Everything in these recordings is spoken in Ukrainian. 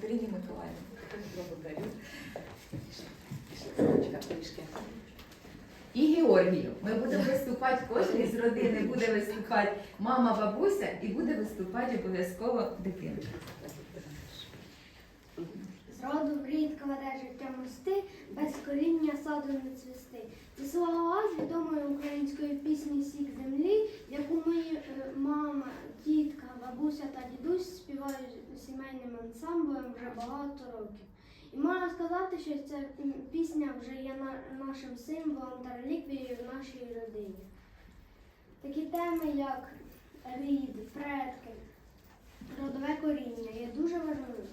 Катерині Миколаївні. Благодарю. І Георгію. Ми будемо виступати, кожен із родини буде виступати мама, бабуся і буде виступати обов'язково дитина. Зроду рідко веде життя мости, без коріння саду не цвісти. Ці слова відомої української пісні Сік землі, яку мої е, мама, тітка, бабуся та дідусь сімейним ансамблем вже багато років. І можна сказати, що ця пісня вже є нашим символом та реліквією в нашій родині. Такі теми, як рід, предки, родове коріння є дуже важливими.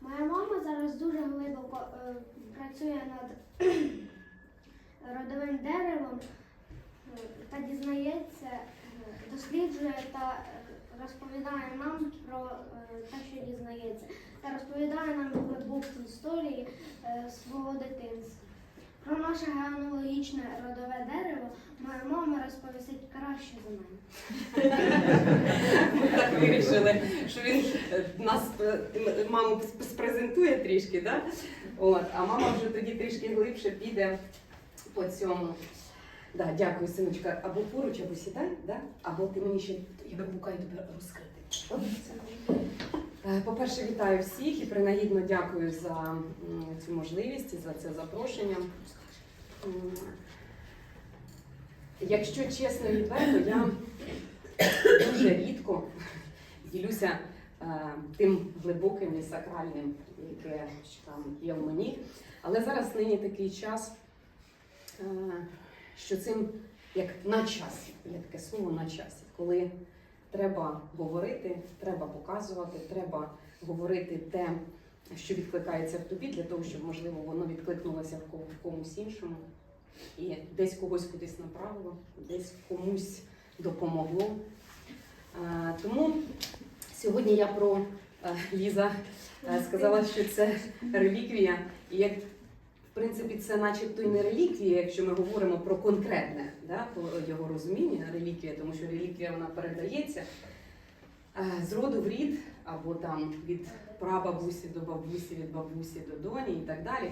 Моя мама зараз дуже глибоко е, працює над родовим деревом е, та дізнається, е, досліджує та е, розповідає нам про що дізнається, та розповідає нам глибокі історії е, свого дитинства. Про наше геонологічне родове дерево моя мама розповісить краще за мене. Ми так вирішили, що він е, нас е, маму спрезентує трішки, да? От, а мама вже тоді трішки глибше піде по цьому. Да, дякую, синочка. Або поруч, або сідай, да? або ти мені ще я випукаю тебе розкрити. Е, По-перше, вітаю всіх і принагідно дякую за цю можливість і за це запрошення. Якщо чесно відверто, я дуже рідко ділюся е, тим глибоким і сакральним, яке там є в мені. Але зараз нині такий час, е, що цим як на часі, є таке слово на часі, коли треба говорити, треба показувати, треба говорити те, що відкликається в тобі, для того, щоб можливо воно відкликнулося в комусь іншому. І десь когось кудись направило, десь комусь допомогло. Тому сьогодні я про е, Ліза е, сказала, що це реліквія. І як принципі це начебто і не реліквія, якщо ми говоримо про конкретне да, його розуміння, реліквія, тому що реліквія вона передається е, з роду в рід, або там від прабабусі до бабусі, від бабусі до доні і так далі.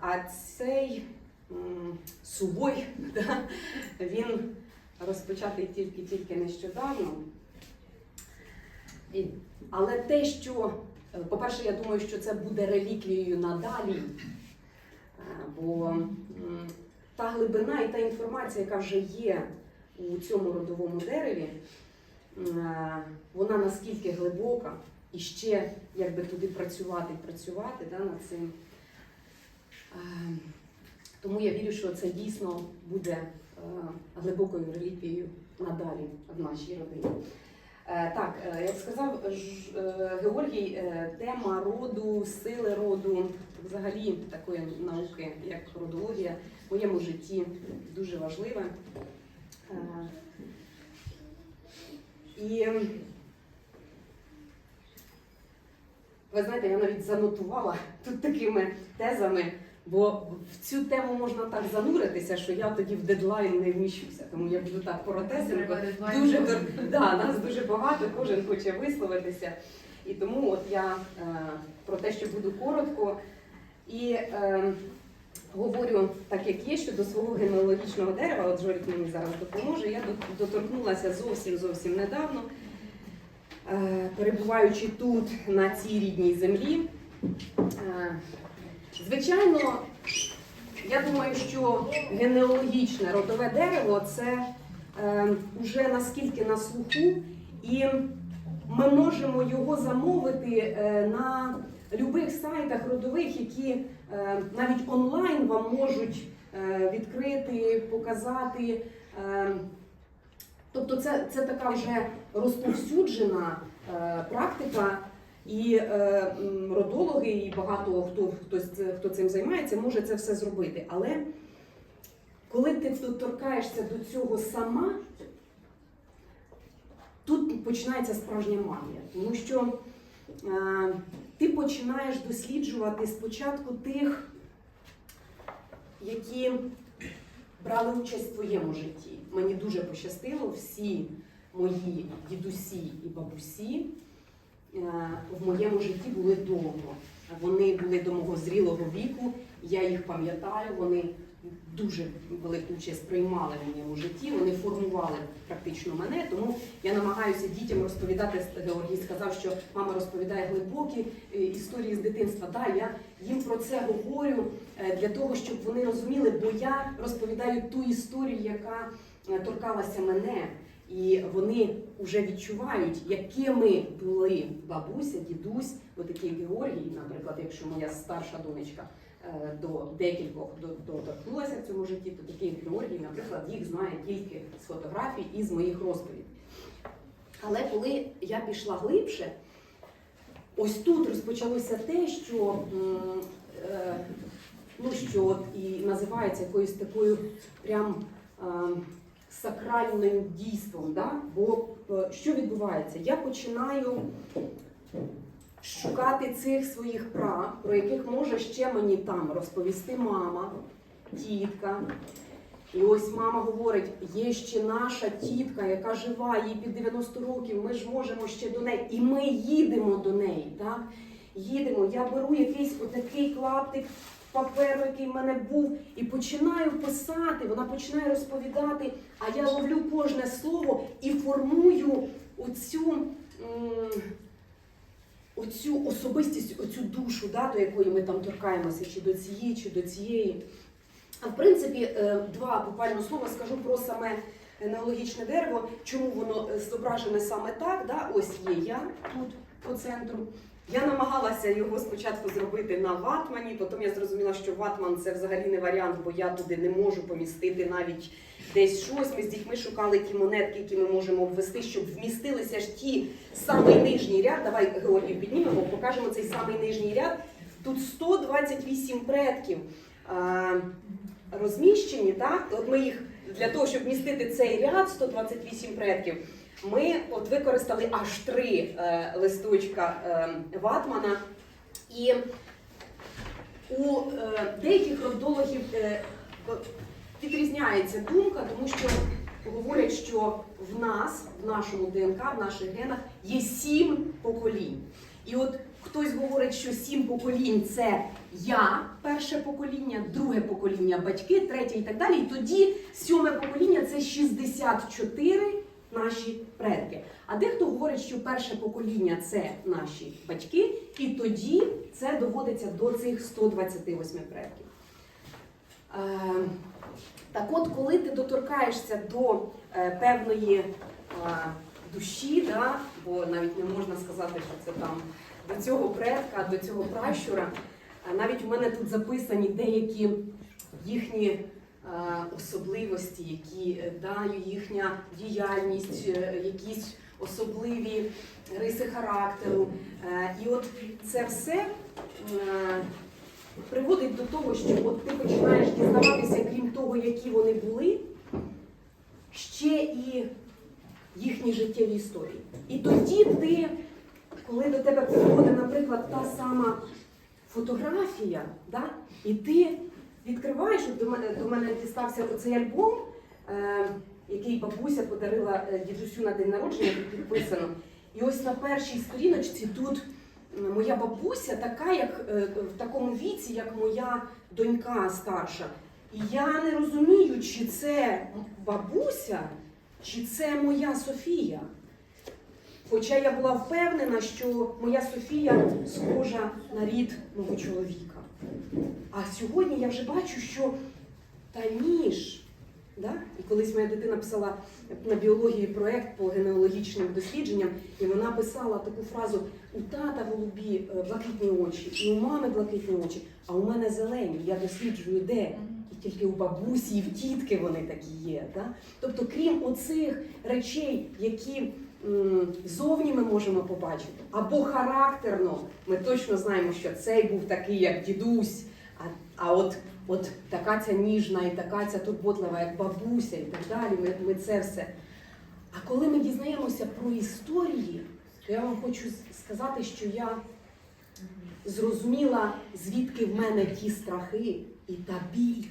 А, цей м, сувой, да, він розпочатий тільки-тільки нещодавно. Але те, що, е, по-перше, я думаю, що це буде реліквією надалі, бо та глибина і та інформація, яка вже є у цьому родовому дереві, е, вона наскільки глибока, і ще якби туди працювати і працювати да, над цим. Е, Тому я вірю, що це дійсно буде е, глибокою реліквією надалі в нашій родині. Е, Так, е, як сказав е, Георгій, тема роду, сили роду, взагалі такої науки, як родологія, в моєму житті дуже важлива. І ви знаєте, я навіть занотувала тут такими тезами, бо в цю тему можна так зануритися, що я тоді в дедлайн не вміщуся. Тому я буду так коротесенько. Дуже да, нас дуже багато, кожен хоче висловитися. І тому от я е, про те, що буду коротко і е, говорю так, як є, щодо свого генеалогічного дерева. От Жорік мені зараз допоможе. Я доторкнулася зовсім зовсім недавно, е, перебуваючи тут, на цій рідній землі. Е, звичайно, я думаю, що генеалогічне родове дерево це е, вже наскільки на слуху, і ми можемо його замовити е, на будь-яких сайтах родових, які е, навіть онлайн вам можуть е, відкрити, показати. Е, тобто, це, це така вже розповсюджена е, практика. І е, родологи, і багато хто, хтось хто цим займається, може це все зробити. Але коли ти торкаєшся до цього сама, тут починається справжня магія. Тому що е, ти починаєш досліджувати спочатку тих, які брали участь в твоєму житті. Мені дуже пощастило, всі мої дідусі і бабусі в моєму житті були довго. Вони були до мого зрілого віку, я їх пам'ятаю, вони дуже велику участь приймали в моєму житті, вони формували практично мене. Тому я намагаюся дітям розповідати. Георгій сказав, що мама розповідає глибокі е, історії з дитинства. Да, я їм про це говорю е, для того, щоб вони розуміли, бо я розповідаю ту історію, яка е, торкалася мене. І вони вже відчувають, якими були бабуся, дідусь, отакий Георгій, наприклад, якщо моя старша донечка е, до декількох доторкнулася в цьому житті, то такий Георгій, наприклад, їх знає тільки з фотографій і з моїх розповідей. Але коли я пішла глибше, ось тут розпочалося те, що, е, ну, що і називається якоюсь такою прям. Сакральним дійством. Да? Бо е, що відбувається? Я починаю шукати цих своїх прав, про яких може ще мені там розповісти мама, тітка. І ось мама говорить, є ще наша тітка, яка жива, їй під 90 років, ми ж можемо ще до неї. І ми їдемо до неї. Так? Їдемо, я беру якийсь отакий клаптик паперу, який в мене був, і починаю писати, вона починає розповідати, а я ловлю кожне слово і формую оцю, оцю особистість, оцю душу, да, до якої ми там торкаємося, чи до цієї, чи до цієї. А в принципі, е, два буквально слова скажу про саме неологічне дерево, чому воно е, зображене саме так. Да? Ось є я тут по центру. Я намагалася його спочатку зробити на ватмані, потім я зрозуміла, що ватман це взагалі не варіант, бо я туди не можу помістити навіть десь щось. Ми з дітьми шукали ті монетки, які ми можемо обвести, щоб вмістилися ж ті самий нижній ряд. Давай Георгію піднімемо, покажемо цей самий нижній ряд. Тут 128 предків е, розміщені, так? От ми їх для того, щоб вмістити цей ряд 128 предків. Ми от використали аж три е, листочка е, ватмана, і у е, деяких родологів е, відрізняється думка, тому що говорять, що в нас, в нашому ДНК, в наших генах є сім поколінь. І от хтось говорить, що сім поколінь це я, перше покоління, друге покоління батьки, третє і так далі. І тоді сьоме покоління це 64 наші предки. А дехто говорить, що перше покоління це наші батьки, і тоді це доводиться до цих 128 предків. Е, так от, коли ти доторкаєшся до е, певної е, душі, да, бо навіть не можна сказати, що це там до цього предка, до цього пращура, навіть у мене тут записані деякі їхні особливості, які е, да, їхня діяльність, е, якісь особливі риси характеру. Е, І от це все е, приводить до того, що от ти починаєш дізнаватися, крім того, які вони були, ще і їхні життєві історії. І тоді ти, коли до тебе приходить, наприклад, та сама фотографія, да? і ти відкриваєш, от до мене, до мене дістався оцей альбом, е, який бабуся подарила е, дідусю на день народження, тут підписано. І ось на першій сторіночці тут моя бабуся, така, як е, в такому віці, як моя донька старша. І я не розумію, чи це бабуся, чи це моя Софія. Хоча я була впевнена, що моя Софія схожа на рід мого чоловіка. А сьогодні я вже бачу, що та ніж. Да? І колись моя дитина писала на біології проєкт по генеалогічним дослідженням, і вона писала таку фразу: у тата голубі е, блакитні очі, і у мами блакитні очі, а у мене зелені. Я досліджую де. І тільки у бабусі і в тітки вони такі є. Да? Тобто, крім оцих речей, які зовні ми можемо побачити, або характерно, ми точно знаємо, що цей був такий, як дідусь, а, а от, от така ця ніжна і така ця турботлива, як бабуся, і так далі. Ми, ми це все. А коли ми дізнаємося про історії, то я вам хочу сказати, що я зрозуміла, звідки в мене ті страхи і та біль,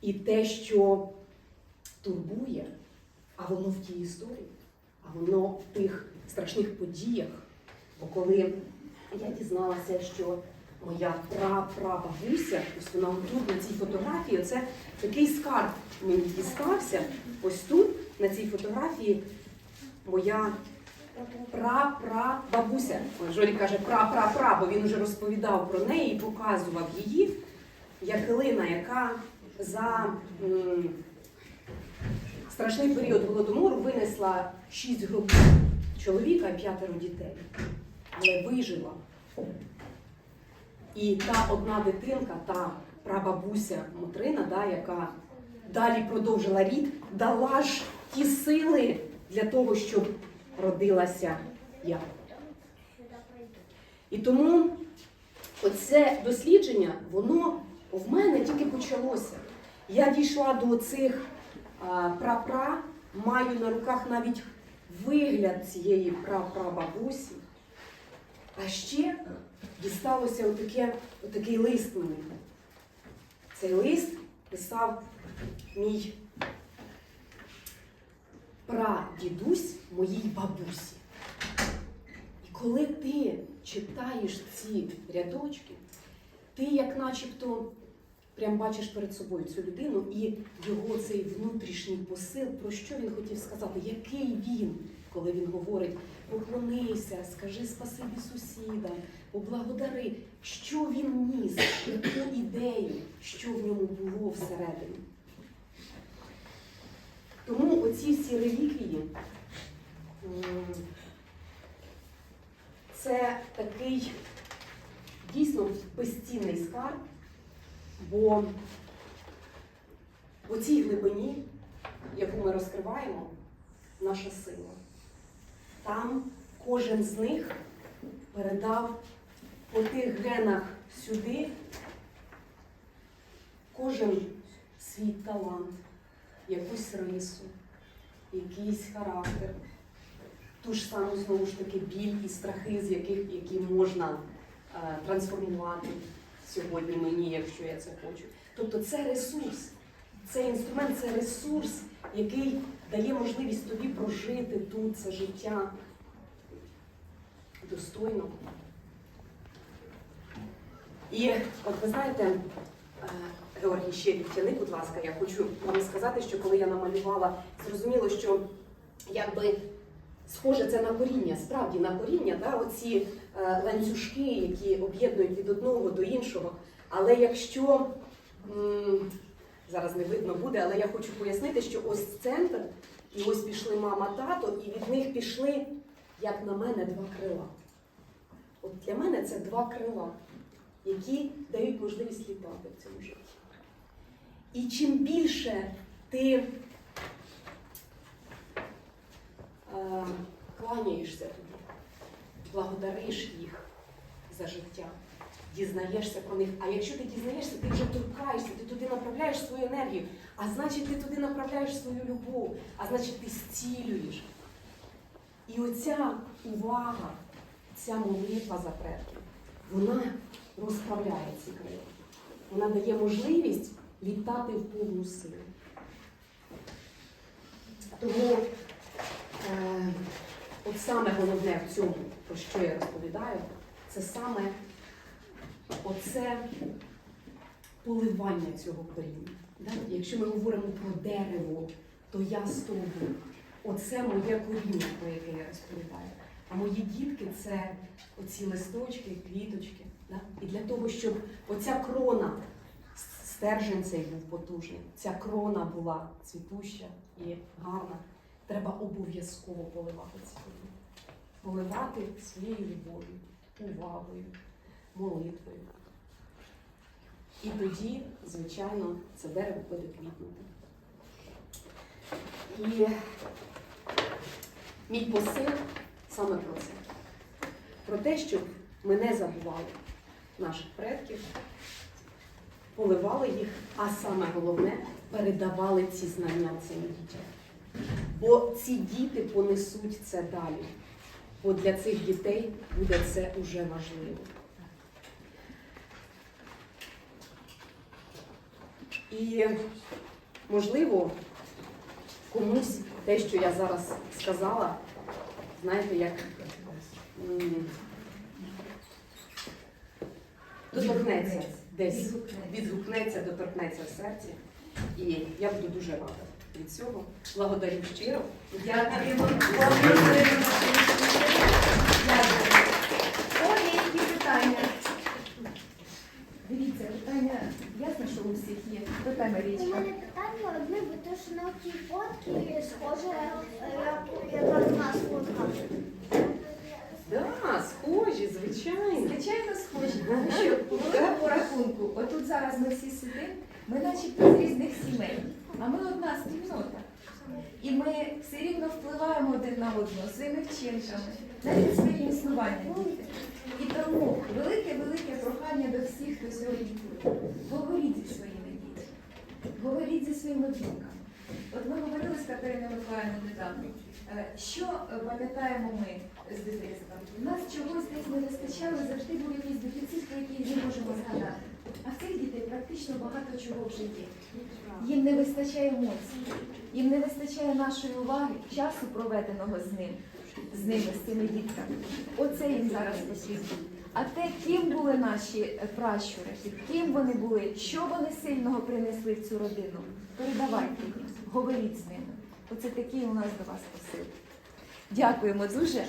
і те, що турбує, а воно в тій історії, а воно в тих страшних подіях. Бо коли я дізналася, що моя прапрабабуся, ось вона тут на цій фотографії, це такий скарб мені дістався. Ось тут, на цій фотографії, моя прапрабабуся. Жорі каже пра-пра-пра, бо він вже розповідав про неї і показував її, як Ілина, яка за страшний період голодомору винесла шість гробів чоловіка і п'ятеро дітей, але вижила. І та одна дитинка, та прабабуся Мотрина, да, яка далі продовжила рід, дала ж ті сили для того, щоб родилася я. І тому оце дослідження, воно в мене тільки почалося. Я дійшла до цих прапра, маю на руках навіть вигляд цієї прапрабабусі. А ще дісталося отаке, отакий лист мені. Цей лист писав мій прадідусь моїй бабусі. І коли ти читаєш ці рядочки, ти як начебто прям бачиш перед собою цю людину і його цей внутрішній посил, про що він хотів сказати, який він, коли він говорить, поклонися, скажи спасибі сусідам, поблагодари, що він ніс, яку ідею, що в ньому було всередині. Тому оці всі реліквії це такий дійсно безцінний скарб, бо в цій глибині, яку ми розкриваємо, наша сила. Там кожен з них передав по тих генах сюди кожен свій талант, якусь рису, якийсь характер, ту ж саму знову ж таки біль і страхи, з яких які можна е, трансформувати сьогодні мені, якщо я це хочу. Тобто це ресурс, цей інструмент це ресурс, який дає можливість тобі прожити тут це життя достойно. І от ви знаєте, е, Георгій, ще відтяни, будь ласка, я хочу вам сказати, що коли я намалювала, зрозуміло, що якби схоже це на коріння, справді на коріння, да, оці е, ланцюжки, які об'єднують від одного до іншого. Але якщо зараз не видно буде, але я хочу пояснити, що ось центр, і ось пішли мама, тато, і від них пішли, як на мене, два крила. От для мене це два крила, які дають можливість літати в цьому житті. І чим більше ти е, кланяєшся тобі, благодариш їх за життя, дізнаєшся про них. А якщо ти дізнаєшся, ти вже торкаєшся, ти туди направляєш свою енергію, а значить, ти туди направляєш свою любов, а значить, ти зцілюєш. І оця увага, ця молитва за предків, вона розправляє ці крила. Вона дає можливість літати в повну силу. Тому от саме головне в цьому, про що я розповідаю, це саме оце поливання цього коріння. Якщо ми говоримо про дерево, то я тобою. Оце моє коріння, про яке я розповідаю. А мої дітки це оці листочки, квіточки. І для того, щоб оця крона, стержень цей був потужний, ця крона була цвітуща і гарна, треба обов'язково поливати ці. Поливати своєю любов'ю, увагою, молитвою. І тоді, звичайно, це дерево буде квітнути. І мій посил саме про це. Про те, щоб ми не забували наших предків, поливали їх, а саме головне передавали ці знання цим дітям. Бо ці діти понесуть це далі. Бо для цих дітей буде це уже важливо. І, можливо, комусь те, що я зараз сказала, знаєте, як доторкнеться десь, Відгукнеться. доторкнеться в серці. І я буду дуже рада від цього. Благодарю щиро. Дякуємо. Дякую. О, є які питання. Дивіться, питання, ясно, що у всіх є. Питай, У мене питання одне, бо те, що на тій фотці схоже, е, як яка в нас фотка. Да, схожі, звичайно. Звичайно, схожі, тому що по великому рахунку, отут зараз ми всі сидимо, ми начебто з різних сімей, а ми одна спільнота. І ми все рівно впливаємо один на одного своїми вчинками, навіть своїм існуванням. І тому велике-велике прохання до всіх, хто сьогодні тут. Говоріть зі своїми дітьми, говоріть зі своїми внуками. От ми говорили з Катериною Миколаївною недавно. Е, Що пам'ятаємо ми з дитинства? У нас чогось десь не вистачало, завжди був якийсь дефіцит, про який не можемо згадати. А в цих дітей практично багато чого вже є. Їм не вистачає емоцій, їм не вистачає нашої уваги, часу проведеного з ним, з ними, з цими дітками. Оце їм зараз потрібно. А те, ким були наші е, пращури, ким вони були, що вони сильного принесли в цю родину, передавайте їм, говоріть з ними. Оце такий у нас до вас посил. Дякуємо дуже.